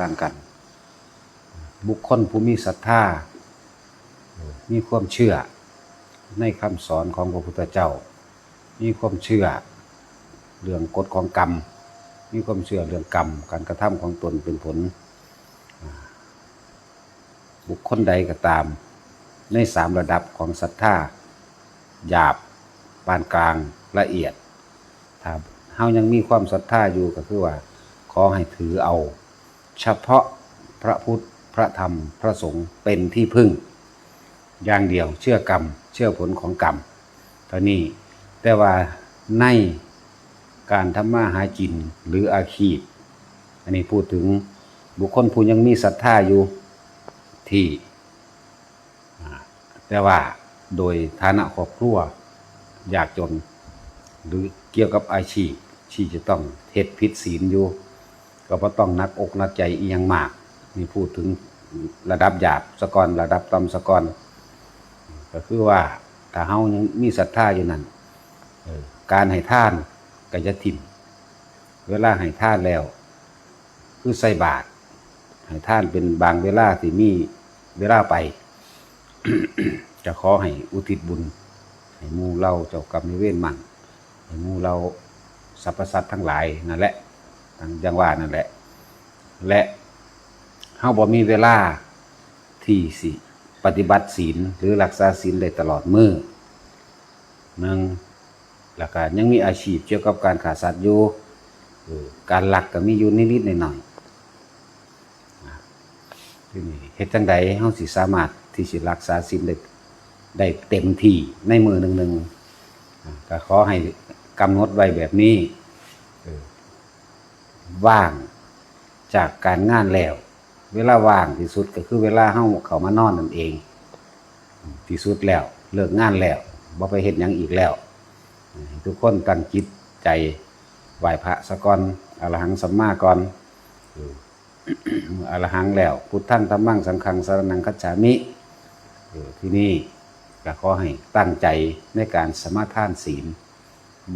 ต่างกัน บุคคลผู้มีศรัทธา มีความเชื่อ ในคำสอนของพระพุทธเจ้า มีความเชื่อ เรื่องกฎของกรรม มีความเชื่อเรื่องกรรม การกระทำของตนเป็นผล บุคคลใดก็ตาม ในสามระดับของศรัทธา หยาบ ปานกลาง ละเอียดถ้าเฮายังมีความศรัทธาอยู่ก็คือว่า ขอให้ถือเอา เฉพาะพระพุทธพระธรรมพระสงฆ์เป็นที่พึ่ง อย่างเดียวเชื่อกรรม เชื่อผลของกรรมเท่านี้แต่ว่าในการทำมาหากินหรืออาชีพอันนี้พูดถึงบุคคลผู้ยังมีศรัทธาอยู่ที่แต่ว่าโดยฐานะครอบครัว ยากจน หรือเกี่ยวกับอาชีพที่จะต้องเฮ็ดผิดศีลอยู่ ก็บ่ต้องนักอกนักใจอียังมากนี่พูดถึงระดับหยาบสะกอนระดับต่ำสะกอนก็คือว่าถ้าเฮายังมีศรัทธาอยู่นั่นการให้ท่านก็จะทิ่มเวลาให้ท่านแล้ว คือใส่บาตรให้ท่านเป็นบางเวลาที่มีเวลาไป จะขอให้อุทิศบุญ ให้มู่เราเจ้ากรรมนายเวรมั่งให้มูเราสรรพสัตว์ทั้งหลายนั่นแหละ ทั้งจังว่านั่นแหละ และเฮาบ่มีเวลาที่สิปฏิบัติศีลหรือรักษาศีลได้ตลอดมือหนึ่งแล้วก็ยังมีอาชีพเกี่ยวกับการขาสัตว์อยู่การหลักก็มีอยู่นิดๆหน่อยๆทีนี้เฮ็ดจังใดเฮาสิสามารถที่สิรักษาศีลได้ได้เต็มที่ในมือหนึ่งๆก็ขอให้กำหนดไว้แบบนี้ ว่างจากการงานแล้ว เวลาว่างที่สุดก็คือเวลาเฮาเขามานอนนั่นเอง ที่สุดแล้ว เลิกงานแล้วบ่ไปเฮ็ดหยังอีกแล้ว ทุกคนตั้งจิตใจไหวพระสะกอนอรหังสัมมาก่อนอรหังแล้ว พุทธังธัมมังสังฆังสรณังคัจฉามิที่นี่ก็ขอให้ตั้งใจในการสมาทานศีล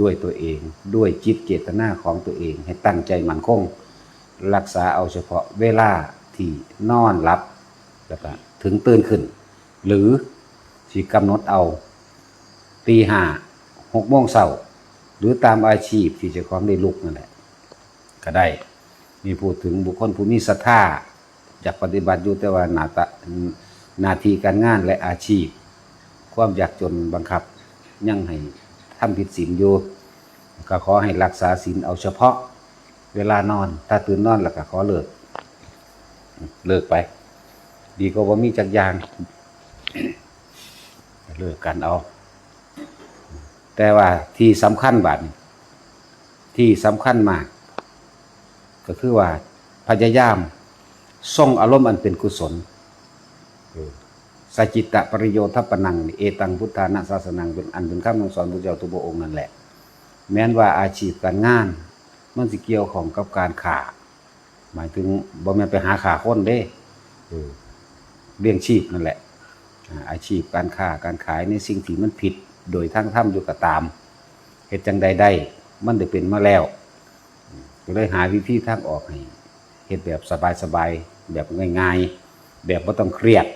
ด้วยตัวเอง ด้วยจิตเจตนาของตัวเอง ให้ตั้งใจมั่นคง รักษาเอาเฉพาะเวลาที่นอนหลับแล้วก็ถึงตื่นขึ้น หรือสิกำหนดเอาตีห้าหกโมงเช้าหรือตามอาชีพที่จะของได้ลุกนั่นแหละก็ได้มีพูดถึงบุคคลผู้มีศรัทธาอยากปฏิบัติอยู่แต่ว่าหนาตะนาทีการงานและอาชีพ ความอยากจนบังคับยังให้ ทำผิดศีลอยู่ก็ขอให้รักษาศีลเอาเฉพาะ เวลานอน ถ้าตื่นนอนแล้วก็ขอเลิก เลิกไป ดีก็ว่ามีจักอยางเลิกกันเอา แต่ว่าที่สำคัญบาดที่สำคัญมาก ก็คือว่าพยายามทรงอารมณ์อันเป็นกุศล สจิตตปริโยทัปนังนี่เอตังพุทธานาศาสนังเป็นอันเป็นคำสอนพระเจ้าทุกพระองค์นั่นแหละ แม้นว่าอาชีพการงาน มันสิเกี่ยวของกับการขา หมายถึงบ่แม่นไปหาขาคนเด้เลี้ยงชีพนั่นแหละ อาชีพการค้าการขายในสิ่งที่มันผิด โดยทั้งถ้ำอยู่ก็ตามเหตุจังใดได้ มันได้เป็นมาแล้วก็เลยหาวิธีทางออกให้เฮ็ดแบบสบายๆแบบง่าย ๆ แบบไม่ต้องเครียด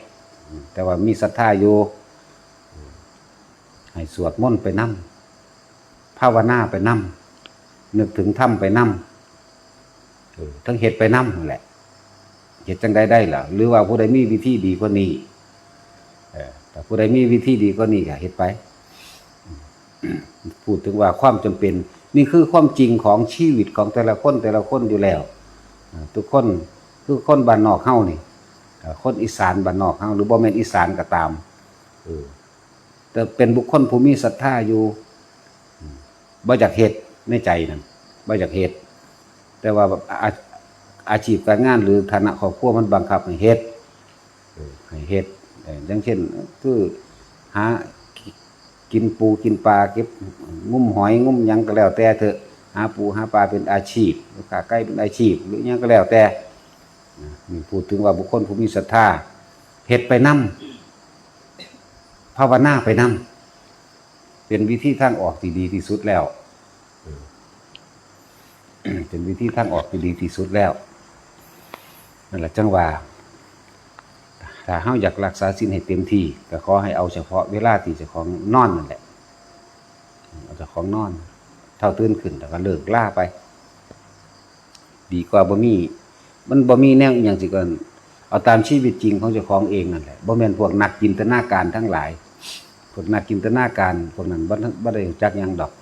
แต่ว่ามีศรัทธาอยู่ให้สวดมนต์ไปนั่ภาวนาไปนั่นึกถึงถ้ำไปนั่ทั้งเฮ็ดไปนั่นั่นแหละเฮ็ดจังใดได้ล่ะหรือว่าผู้ใดมีวิธีดีกว่านี้เออแต่ผู้ใดมีวิธีดีกว่านี้ก็เฮ็ดไปพูดถึงว่าความจำเป็น นี่คือความจริงของชีวิตของแต่ละคนแต่ละคนอยู่แล้ว ทุกคนคือคนบ้านนอกเฮานี่ คนอีสานบ้านนอกเฮาหรือบ่แม่นอีสานก็ตามเออแต่เป็นบุคคลผู้มีศรัทธาอยู่มบ่อยากเฮ็ดในใจนั่นบ่อยากเฮ็ดแต่ว่าแบบอาอาชีพการงานหรือฐานะครอบครัวมันบังคับให้เฮ็ดเออให้เฮ็ดเอย่างเช่น คือหากินปูกินปลาเก็บงุ้มหอยงุ้มยังก็แล้วแต่เถอะหาปูหาปลาเป็นอาชีพหรือขาไก่เป็นอาชีพ หรือยังก็แล้วแต่ พูดถึงว่าบุคคลผู้มีศรัทธาเฮ็ดไปนํภาวนาไปนํเป็นวิธีทางออกที่ดีที่สุดแล้วเป็นวิธีทางออกที่ดีที่สุดแล้วนั่นแหละจังว่าถ้าเฮาอยากรักษาศีลให้เต็มที่ก็ขอให้เอาเฉพาะเวลาที่เจ้าของนอนนั่นแหละเอาเจ้าของนอน เท่าตื่นขึ้นแล้วก็เลิกล่าไป ดีกว่าบ่มี มันบ่มีแนวอย่างสิเกินเอาตามชีวิตจริงของเจ้าของเองนั่นแหละบ่แม่นพวกนักจินตนาการทั้งหลายพวกนักจินตนาการพวกนั้นบ่บ่ได้จักยังดอก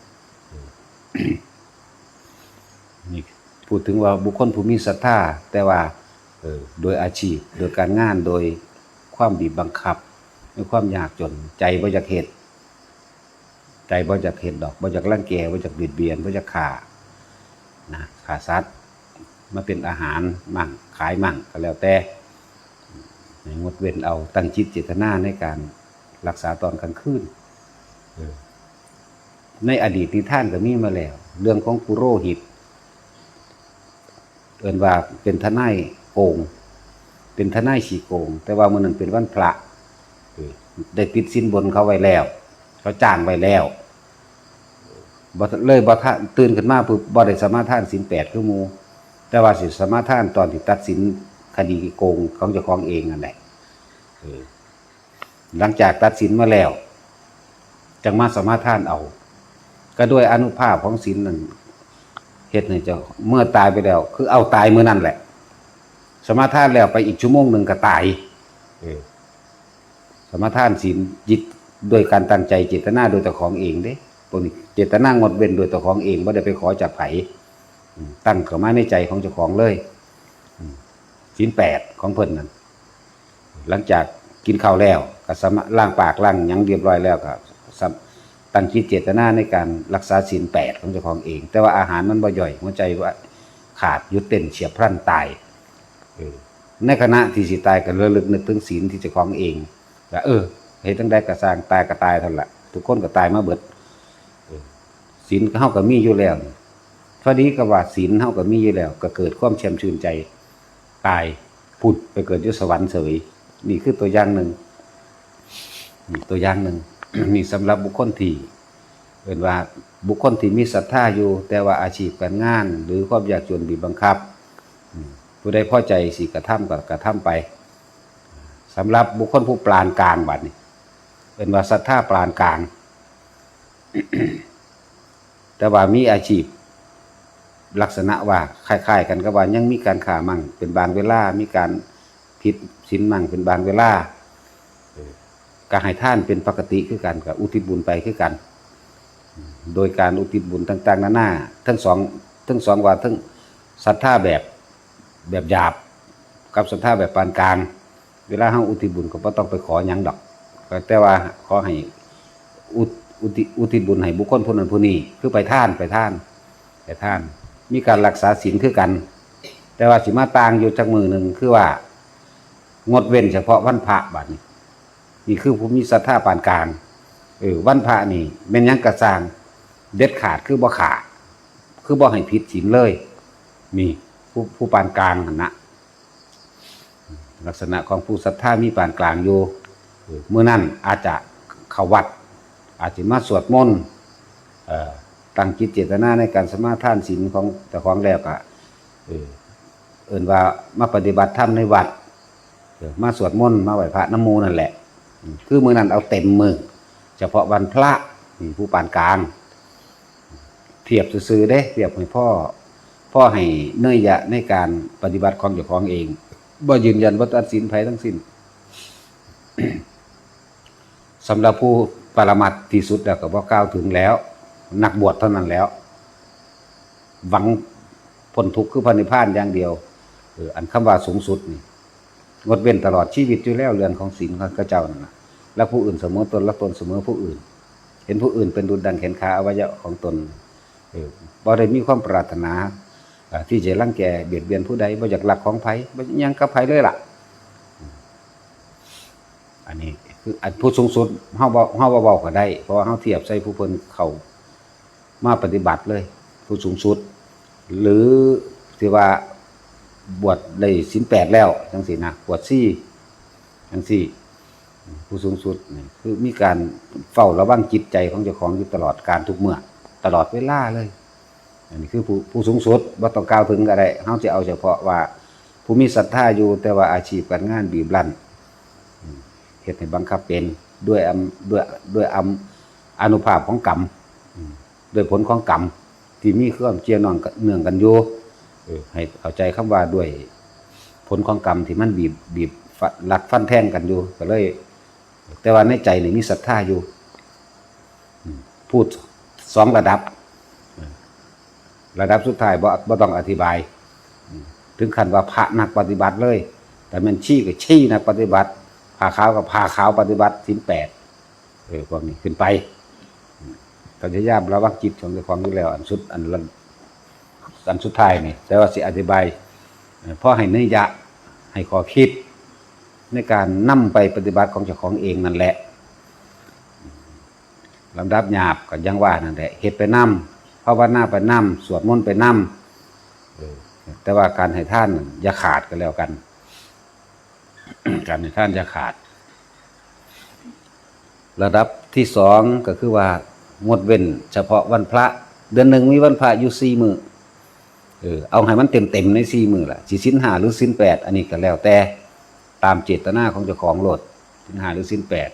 นี่พูดถึงว่าบุคคลผู้มีศรัทธาแต่ว่าเออโดยอาชีพ โดยการงานโดยความบีบบังคับด้วยความยากจนใจบ่อยากเฮ็ดใจบ่อยากเฮ็ดดอกบ่อยากรังแกบ่อยากเบียดเบียนบ่อยากฆ่านะฆ่าสัตว์ มาเป็นอาหารมั่งขายมั่งก็แล้วแต่งดเว้นเอาตั้งจิตเจตนาในการรักษาตอนกลางคืนในอดีตนิท่านก็มีมาแล้ว เรื่องของปุโรหิต เอินว่าเป็นทนายโกง เป็นทนายฉีโกง แต่ว่ามันนั้นเป็นวันพระได้ติดสินบนเขาไว้แล้ว เขาจ้างไว้แล้วเลยบ่ตื่นขึ้นมาปุ๊บบ่ได้สมาทานสินแปดคือมู แต่ว่าสิสมาทานตอนที่ตัดสินคดีโกงของเจ้าของเองนั่นแหละหลังจากตัดสินมาแล้วจังมาสมาทานเอา ก็ด้วยอนุภาพของศีลนั่นเฮ็ดให้เจ้าเมื่อตายไปแล้ว คือเอาตายเมื่อนั้นแหละ สมาทานแล้วไปอีกชั่วโมงหนึ่งก็ตายสมาทานศีลจิตด้วยการตั้งใจเจตนาโดยตัวของเองเด้พวกนี้เจตนางดเว้นโดยตัวของเองไม่ได้ไปขอจากไผอืม ตั้งเข้ามาในใจของเจ้าของเลยอืมศีลแปดของเพิ่นนั่นหลังจากกินข้าวแล้วก็สมาล้างปากล้างยังเรียบร้อยแล้วก็ตั้งจิตเจตนาในการรักษาศีลแปดของเจ้าของเอง แต่ว่าอาหารมันบ่ย่อยหัวใจว่าขาดหยุดเต้นเฉียบพลันตายในขณะที่สิตายก็ระลึกนึกถึงศีลที่เจ้าของเองว่าเออเฮ็ดตั้งใดก็สร้างตายก็ตายเท่านั้นละทุกคนก็ตายมาเบิดศีลเฮาก็มีอยู่แล้ว พอดีก็ว่าศีลเฮาก็มีอยู่แล้ว ก็เกิดความแช่มชื่นใจตายพุดไปเกิดยู่สวรรค์เสยนี่คือตัวอย่างหนึ่งนี่ตัวอย่างหนึ่งนี่สำหรับบุคคลที่เป็นว่าบุคคลที่มีศรัทธาอยู่ แต่ว่าอาชีพการงาน หรือความอยากจนบีบบังคับ ผู้ใดพอใจสิกระทำก็กระทำไปสำหรับบุคคลผู้ปรานกลางบัดนี้เป็นว่าศรัทธาปรานกลาง แต่ว่ามีอาชีพ ลักษณะว่าคล้ายๆ กันก็ว่ายังมีการขามั่งเป็นบางเวลา มีการผิดศีลมั่งเป็นบางเวลาการให้ท่านเป็นปกติคือกันกับอุทิศบุญไปคือกัน โดยการอุทิศบุญต่าง ๆนานาทั้งสองทั้งสองว่าทั้งศรัทธาแบบแบบหยาบ กับศรัทธาแบบปานกลาง เวลาเฮาอุทิศบุญก็ต้องไปขอหยังดอก แต่ว่าขอให้อุทอุทิอุทิศบุญให้บุคคลผู้นั้นผู้นี้คือไปท่านไปท่านไปท่าน มีการรักษาศีลคือกัน แต่ว่าสิมาต่างอยู่จักมือหนึ่งคือว่า งดเว้นเฉพาะวันพระบัดนี้ นี่คือผู้มีศรัทธาปานกลางเออวันพระนี่แม่นยังกระสางเด็ดขาดคือบ่ขาดคือบ่ให้ผิดศีลเลยมีผู้ผู้ปานกลางนะลักษณะของผู้ศรัทธามีปานกลางอยู่เมื่อนั้นอาจจะเขาวัด อาจจะมาสวดมนต์เออ ตั้งจิตเจตนาในการสมาทานศีลของแต่ของแล้วก็เออเอิ่นว่ามาปฏิบัติธรรมในวัดมาสวดมนต์มาไหว้พระน้ำมูนั่นแหละ คือมือนั้นเอาเต็มมือเฉพาะวันพระผู้ปานกลาง เทียบซื่อๆเด้เทียบให้พ่อ พ่อให้เนยยะในการปฏิบัติของเจ้าของเองบ่ยืนยันว่าตัดสินไผทั้งสิ้นสำหรับผู้ปรมัตที่สุดแล้วก็บ่กล่าวถึงแล้ว นักบวชเท่านั้นแล้ว หวังพ้นทุกข์คือพระนิพพานอย่างเดียวเอออันคำว่าสูงสุดนี่งดเว้นตลอดชีวิตอยู่แล้วเรื่องของศีลของข้าเจ้านั่นนะและผู้อื่นเสมอตนและตนเสมอผู้อื่น เห็นผู้อื่นเป็นดุจดังเห็นขาอวัยวะของตนเออบ่ได้มีความปรารถนาที่จะรังแกเบียดเบียนผู้ใดบ่อยากหลักของไผบ่ยังกับไผ่เลยล่ะ อันนี้คืออันผู้สูงสุดเฮาเฮาเว้าก็ได้ เพราะว่าเฮาเทียบใส่ผู้เพิ่นเขา มาปฏิบัติเลย ผู้สูงสุด หรือที่ว่าบวชได้สินแปดแล้วจังสี่นะบวชซี่จังสี่ผู้สูงสุดคือมีการเฝ้าระวังจิตใจของเจ้าของอยู่ตลอดการทุกเมื่อตลอดเวลาเลย อันนี้คือผู้ผู้สูงสุดว่าต้องกล่าวถึงอะไรเฮาจะเอาเฉพาะว่า ผู้มีศรัทธาอยู่แต่ว่าอาชีพการงานบีบรันเฮ็ดให้บังคับเป็นด้วยอำด้วยด้วยอำอนุภาพของกรรม อืมด้วยผลของกรรมที่มีเครื่องเจียนองกันเนื่องกันอยู่เออให้เข้าใจคำว่าด้วยผลของกรรมที่มันบีบบีบฟันรัดฟันแท่งกันอยู่ก็เลย แต่ว่าในใจนี่มีศรัทธาอยู่พูดสองระดับ ระดับสุดท้ายบ่บ่ต้องอธิบาย ถึงขั้นว่าพระนักปฏิบัติเลย แต่มันชี้กับชี้นักปฏิบัติผ่าขาวกับผ่าขาวปฏิบัติสิ้นแปดเออพวกนี้ขึ้นไป ก็จะยามระวังจิตของเจ้าของอยู่แล้ว อันสุดอันละอันสุดท้ายนี่ แต่ว่าสิอธิบายเอ่อเพราะให้เนื้อยะให้ขอคิด ในการนำไปปฏิบัติของเจ้าของเองนั่นแหละลำดับหยาบก็ยังว่านั่นแหละเฮ็ดไปนำภาวนาไปนำสวดมนต์ไปนำเออแต่ว่าการให้ท่านนั่นอย่าขาดกันแล้วกัน การให้ท่านอย่าขาด ระดับที่สองก็คือว่า งดเว้น เฉพาะวันพระ เดือนหนึ่งมีวันพระอยู่สี่มือเออเอาให้มันเต็มเต็มในสี่มือละสิสินหาหรือสินแปดอันนี้ก็แล้วแต่ตามเจตนาของเจ้าของโลดสินหาหรือสินแปด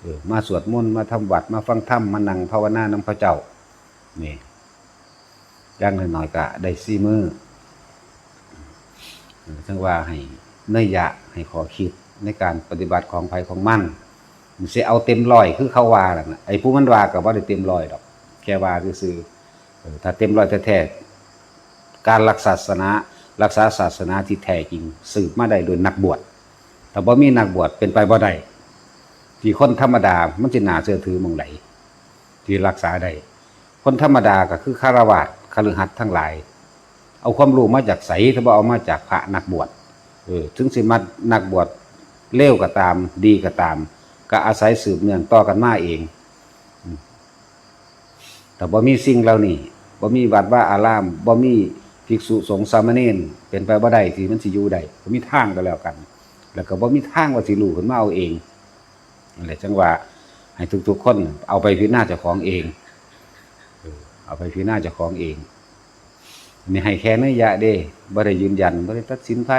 เออมาสวดมนต์มาทำวัดมาฟังธรรมมานั่งภาวนานำพระเจ้านี่ย่างหน่อยๆก็ได้สี่มือเออทั้งว่าให้เนยยะให้ขอคิดในการปฏิบัติของภัยของมั่น มันสิเอาเต็มร้อยคือเขาว่าแหละนะไอ้ผู้มันว่ากับว่าได้เต็มร้อยดอก แค่ว่าซื่อๆถ้าเต็มร้อยแท้ๆการรักษาศาสนา รักษาศาสนาที่แท้จริงสืบมาได้โดยนักบวชถ้าบ่มีนักบวชเป็นไปบ่ได้ที่คนธรรมดามันจะน่าเชื่อถือมองไหนที่รักษาได้คนธรรมดาก็คือคารวาสคฤหัสถ์ทั้งหลาย เอาความรู้มาจากไสถ้าบ่เอามาจากพระนักบวชเออถึงสิมานักบวชเลวก็ตามดีก็ตาม ก็อาศัยสืบเนื่องต่อกันมาเอง แต่บ่มีสิ่งเหล่านี้บ่มีวัดว่าอารามบ่มีภิกษุสงฆ์สามเณรเป็นไปบ่ได้ที่มันสิอยู่ได้บ่มีทางก็แล้วกัน แล้วก็บ่มีทางว่าสิรู้ขึ้นมาเอาเองนั่นแหละจังว่าให้ทุกๆคน เอาไปพิจารณาเจ้าของเองเอาไปพิจารณาเจ้าของเองนี่ให้แค่นัยยะเด้บ่ได้ยืนยันบ่ได้ตัดสินไผ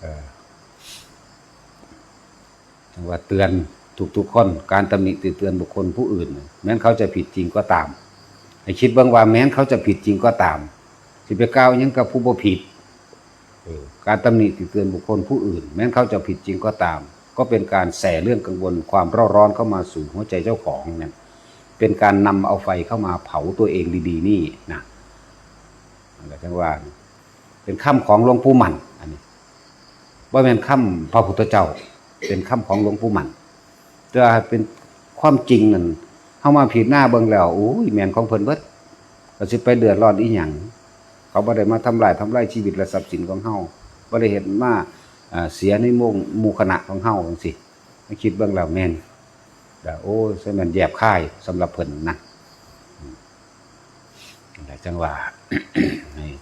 เออจัง ว่าเตือนทุกๆคนการตำหนิติเตือนบุคคลผู้อื่น แม้นเขาจะผิดจริงก็ตามให้คิดบ้างว่าแม้นเขาจะผิดจริงก็ตามสิไปกล่าวยังกับผู้บ่ผิดการตำหนิติเตือนบุคคลผู้อื่น แม้นเขาจะผิดจริงก็ตาม ก็เป็นการแส่เรื่องกังวลความเร่าร้อนเข้ามาสู่หัวใจเจ้าของเนี่ยเป็นการนำเอาไฟเข้ามาเผาตัวเองดีๆ นี่นะอะไรจังว่า เป็นคำของหลวงปู่มันอันนี้ว่าเป็นคำพระพุทธเจ้า เป็นคำของหลวงปู่มันแต่เป็นความจริงนั่นเข้ามาผิดหน้าเบิ่งแล้วโอ้ยแมนของเพิ่นเบิดก็สิไปเดือดร้อนอีหยังเขาบ่ได้มาทำลายทำลายชีวิตและทรัพย์สินของเฮาบ่ได้เห็นมาอ่าเสียในมู่หมู่คณะของเฮาจังซี่คิดเบิ่งแล้วแม่นแต่โอ้ใช่มันแยบคายสำหรับเพิ่นนะอืมนั่จังว่า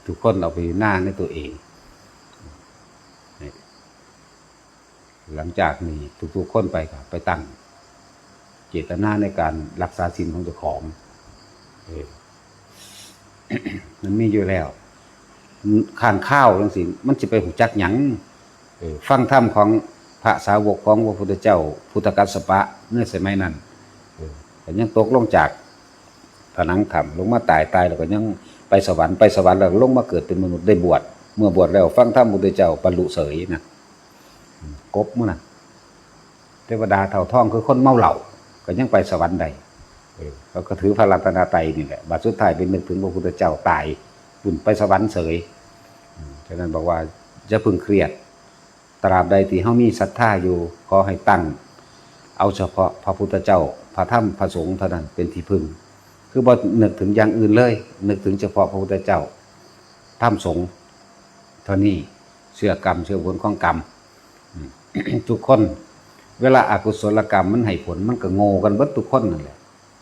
ทุกคนเอาไปหน้าในตัวเองนี่ หลังจากนี้ทุกๆคนไปก็ไปตั้ง เจตนาในการรักษาศีลของเจ้าของมันมีอยู่แล้วขานข้าวจังสิมันสิไปหูจักหยังฟังธรรมของพระสาวกของพระพุทธเจ้า พุทธกัสสปะเมื่อสมัยนั้นแต่ยังตกลงจากผนังถ้ำลงมาตายตายแล้วก็ยังไปสวรรค์ไปสวรรค์แล้วลงมาเกิดเป็นมนุษย์ได้บวชเมื่อบวชแล้วฟังธรรมพุทธเจ้าบรรลุเสยนะ กบมื้อน่ะเทวดาเท่าทองคือคนเมาเหล้าก็ยังไปสวรรค์ได้เขาก็ถือพระรัตนตรัยนี่แหละบัดสุดท้ายเป็นนึกถึงพระพุทธเจ้าตายบุญไปสวรรค์เสยฉะนั้นบอกว่าจะพึงเครียด ตราบใดที่เฮามีศรัทธาอยู่ขอให้ตั้ง เอาเฉพาะพระพุทธเจ้า พระธรรมพระสงฆ์เท่านั้นเป็นที่พึ่ง คือบ่นึกถึงอย่างอื่นเลย นึกถึงเฉพาะพระพุทธเจ้าธรรมสงฆ์เท่านี้เชื่อกรรมเชื่อผลของกรรม ทุกคน เวลาอากุศลกรรมมันให้ผลมันก็โง่กันเบิดทุกคนนั่นแหละ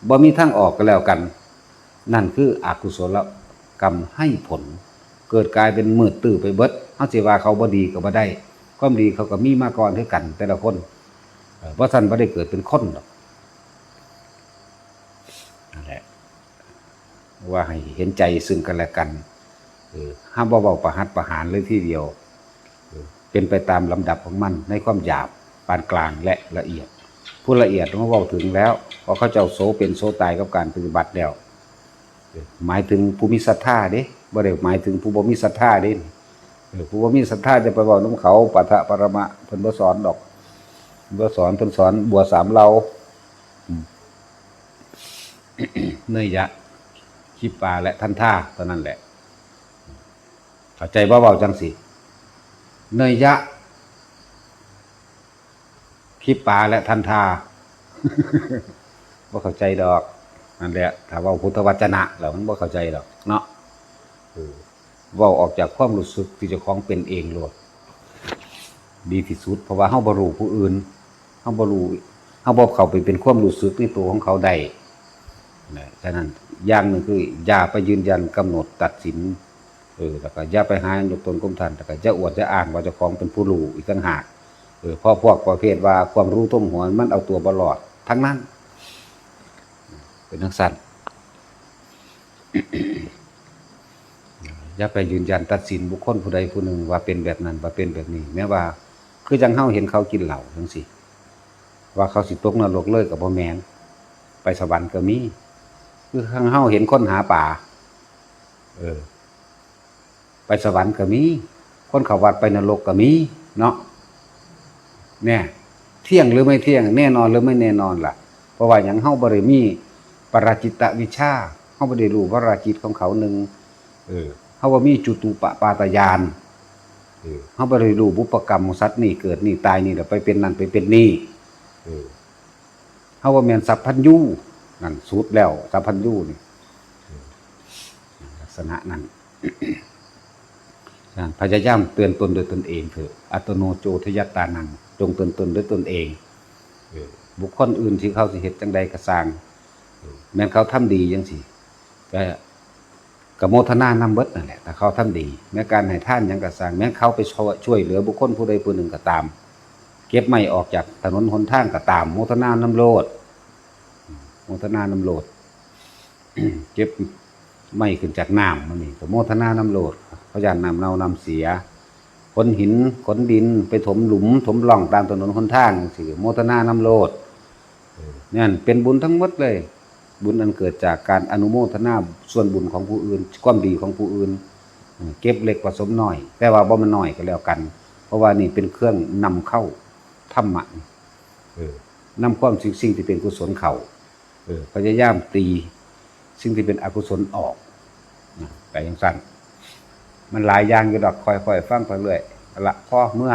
บ่มีทางออกก็แล้วกัน นั่นคืออกุศลกรรมให้ผล เกิดกลายเป็นมืดตื้อไปเบิดเฮาสิว่าเขาบ่ดีก็บ่ได้ความดีเขาก็มีมาก่อนคือกัน แต่ละคนเอ่อบ่ซั่นบ่ได้เกิดเป็นคนดอกนั่นแหละว่าให้เห็นใจซึ่งกันและกันเออห้ามบ่เว้าประหัตประหารเลยทีเดียว เป็นไปตามลำดับของมันในความหยาบปานกลางและละเอียด ผู้ละเอียดเราเว้าถึงแล้วพราะเขาเจ้าโซเป็นโซตายกับการปฏิบัติแล้วหมายถึงผู้มีศรัทธาเด้บ่ได้หมายถึงผู้บ่มีศรัทธาเด้ผู้บ่มีศรัทธาจะไปเว้านํเขาปะทะปรมะเพิ่นบ่สอนดอกบ่สอนเพิ่นสอนบัวสามเราอืมเนยยะขีปาและท่านท่าเท่านั้นแหละเข้าใจบ่เบาจังสิ เนยยะขีปาและท่านทาบ่เข้าใจดอกนั่นแหละถ้าว่าพุทธวจนะแล้วมันบ่เข้าใจดอก เนาะเว้าออกจากความรู้สึกที่เจ้าของเป็นเองโลดดีที่สุด เพราะว่าเฮาบ่รู้ผู้อื่นเฮาบ่รู้เฮาบ่เข้าไปเป็นความรู้สึกในตัวของเขาได้นะฉะนั้นอย่างหนึ่งคืออย่าไปยืนยันกำหนดตัดสิน เออแล้วก็อย่าไปหายกตนก้มทันแต่ก็จะอวดจะอ้างว่าเจ้าของเป็นผู้รู้อีกต่างหากเออพราะพวกประเภทว่าความรู้ต้มหัวมันเอาตัวบลอดทั้งนั้น เป็นทั้งสั้นอย่าไปยืนยันตัดสินบุคคลผู้ใดผู้หนึ่งว่าเป็นแบบนั้นว่าเป็นแบบนี้ แม้ว่า คือจังเฮาเห็นเขากินเหล้าจังสิว่าเขาสิตกนรกเลยกับบ่อแมนไปสวรรค์ก็มี คือข้างเฮาเห็นค้นหาป่า เออ ไปสวรรค์ก็มี คนเขาวัดไปนรกก็มีเนาะเนี่ยเที่ยงหรือไม่เที่ยง แน่นอนหรือไม่แน่นอนล่ะ เพราะว่าอย่างเฮาบริมีปราจิตวิชาเฮาบ่ได้รู้วราจิตของเขาหนึ่งเออเฮาบ่มีจุตูปปาตยานเออเฮาบ่ได้รู้บุปกรรมของสัตว์นี่เกิดนี่ตายนี่แล้วไปเป็นนั่นไปเป็นนี่เออเฮาบ่แม่นสัพพัญญูนั่นสุดแล้วสัพพัญญูนี่ลักษณะนั้น พยายามเตือนตนโดยตนเองเถอะอัตโนโจทยตานัง จงเตือนตนด้วยตนเอง บุคคลอื่นที่เขาสิเฮ็ดจังใดก็สางแม้นเขาทำดีจังสิก็กโมทนานำเบิดนั่นแหละถ้าเขาทำดี แม้การให้ท่านยังก็สางแม้เขาไปช่วยเหลือบุคคลผู้ใดผู้หนึ่งก็ตาม เก็บไม้ออกจากถนนหนทางก็ตาม โมทนานำโลดโมทนานำโลดเก็บไม้ขึ้นจากน้ำมันนี่ก็โมทนานำโลด เพราะยานนำเน่านำเสียขนหินขนดินไปถมหลุม ถมร่องตามถนนหนทางสิโมทนานำโลดนั่นเป็นบุญทั้งหมดเลย บุญอันเกิดจากการอนุโมทนาส่วนบุญของผู้อื่น ความดีของผู้อื่น เก็บเล็กผสมหน้อย แต่ว่าบ่มันหน้อยก็แล้วกัน เพราะว่านี่เป็นเครื่องนำเข้าธรรมะเออนำความสิ่งสิ่งที่เป็นกุศลเขาเออพยายามตี สิ่งที่เป็นอกุศลออกนะแต่ยังสั้น มันหลายอย่างอยู่ดอกค่อยๆฟังไปเรื่อยละพ่อเมื่อ